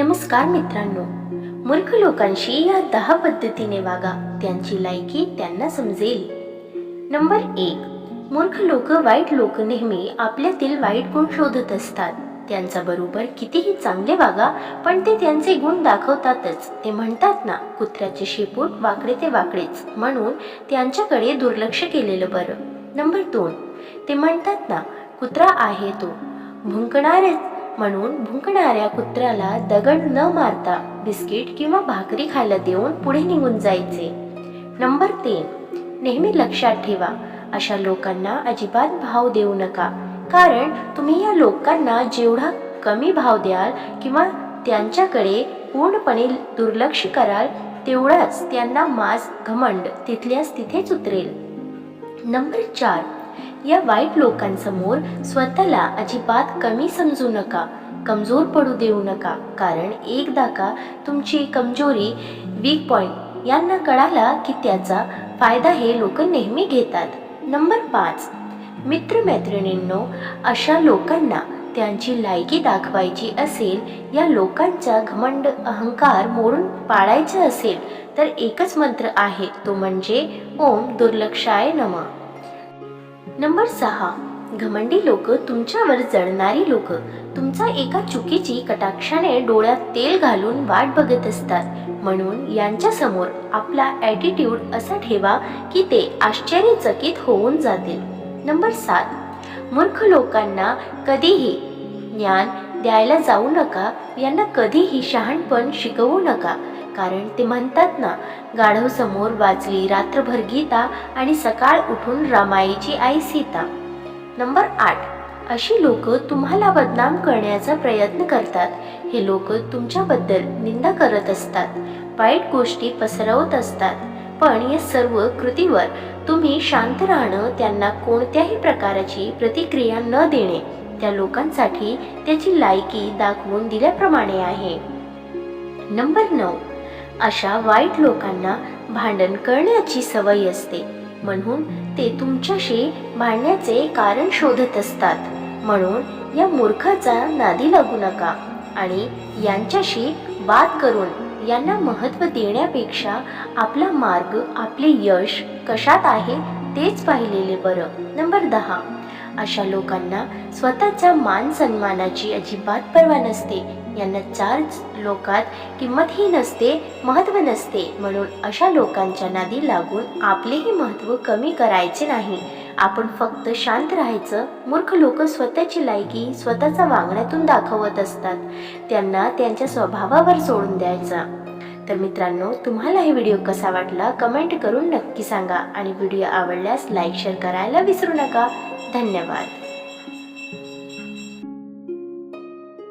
नमस्कार मित्रांनो. मूर्ख लोकांशी या दहा पद्धतीने वागा. त्यांची लायकी त्यांना समजेल. नंबर एक. मूर्ख लोक वाईट लोक नेहमी आपल्यातील वाईट गुण शोधत असतात. त्यांचा बरोबर कितीही चांगले वागा पण ते त्यांचे गुण दाखवतातच. ते म्हणतात ना कुत्र्याचे शेपूट वाकडे ते वाकडेच. म्हणून त्यांच्याकडे दुर्लक्ष केलेलं बरं. नंबर दोन. ते म्हणतात ना कुत्रा आहे तो. भुंकणारच म्हणून भुंकणाऱ्या कुत्र्याला दगड न मारता बिस्किट किंवा भाकरी खायला देऊन पुढे निघून जायचे. नंबर तीन नेहमी लक्षात ठेवा अशा लोकांना अजिबात भाव देऊ नका. कारण तुम्ही या लोकांना जेवढा कमी भाव द्याल किंवा त्यांच्याकडे पूर्णपणे दुर्लक्ष कराल तेवढाच त्यांना मास घमंड तिथल्याच तिथेच उतरेल. नंबर चार या वाईट लोकांसमोर स्वतःला अजिबात कमी समजू नका कमजोर पडू देऊ नका कारण एकदा का तुमची कमजोरी वीक पॉईंट यांना कळाला की त्याचा फायदा हे लोक नेहमी घेतात. नंबर पाच. मित्रमैत्रिणींनो अशा लोकांना त्यांची लायकी दाखवायची असेल या लोकांचा घमंड अहंकार मोडून पाडायचा असेल तर एकच मंत्र आहे तो म्हणजे ओम दुर्लक्षाय नमः. नंबर सहा. घमंडी लोक तुमच्यावर जळणारी लोक. तुमचा एका चुकीची कटाक्षाने डोळ्यात तेल घालून वाट बघत असतात. म्हणून यांच्या समोर आपला ॲटिट्यूड असा ठेवा की ते आश्चर्यचकित होऊन जातील. नंबर सात. मूर्ख लोकांना कधीही ज्ञान द्यायला जाऊ नका यांना कधीही शहाणपण शिकवू नका. कारण ते म्हणतात ना गाढव समोर वाचली रात्रभर गीता आणि सकाळ उठून रामायची आई सीता. नंबर आठ. अशी लोक तुम्हाला बदनाम करण्याचा प्रयत्न करतात. हे लोक तुमच्याबद्दल निंदा करत असतात. वाईट गोष्टी पसरवत असतात. पण या सर्व कृतीवर तुम्ही शांत राहणं त्यांना कोणत्याही प्रकाराची प्रतिक्रिया न देणे. त्या लोकांसाठी त्याची लायकी दाखवून दिल्याप्रमाणे आहे. नंबर नऊ. अशा वाईट लोकांना भांडण करण्याची सवय असते. म्हणून ते तुमच्याशी भांडण्याचे कारण शोधत असतात. म्हणून या मूर्खाचा नादी लागू नका आणि यांच्याशी वाद करून यांना महत्त्व देण्यापेक्षा आपला मार्ग आपले यश कशात आहे तेच पाहिलेले बरं. नंबर दहा. अशा लोकांना स्वतःच्या मान सन्मानाची अजिबात पर्वा नसते. यांना चार लोकात किंमतही नसते महत्त्व नसते. म्हणून अशा लोकांच्या नादी लागून आपलेही महत्त्व कमी करायचे नाही. आपण फक्त शांत राहायचं. मूर्ख लोक स्वतःची लायकी स्वतःचा वागण्यातून दाखवत असतात. त्यांना त्यांच्या स्वभावावर सोडून द्यायचा. तर मित्रांनो तुम्हाला हे व्हिडिओ कसा वाटला कमेंट करून नक्की सांगा. आणि व्हिडिओ आवडल्यास लाईक शेअर करायला विसरू नका. धन्यवाद.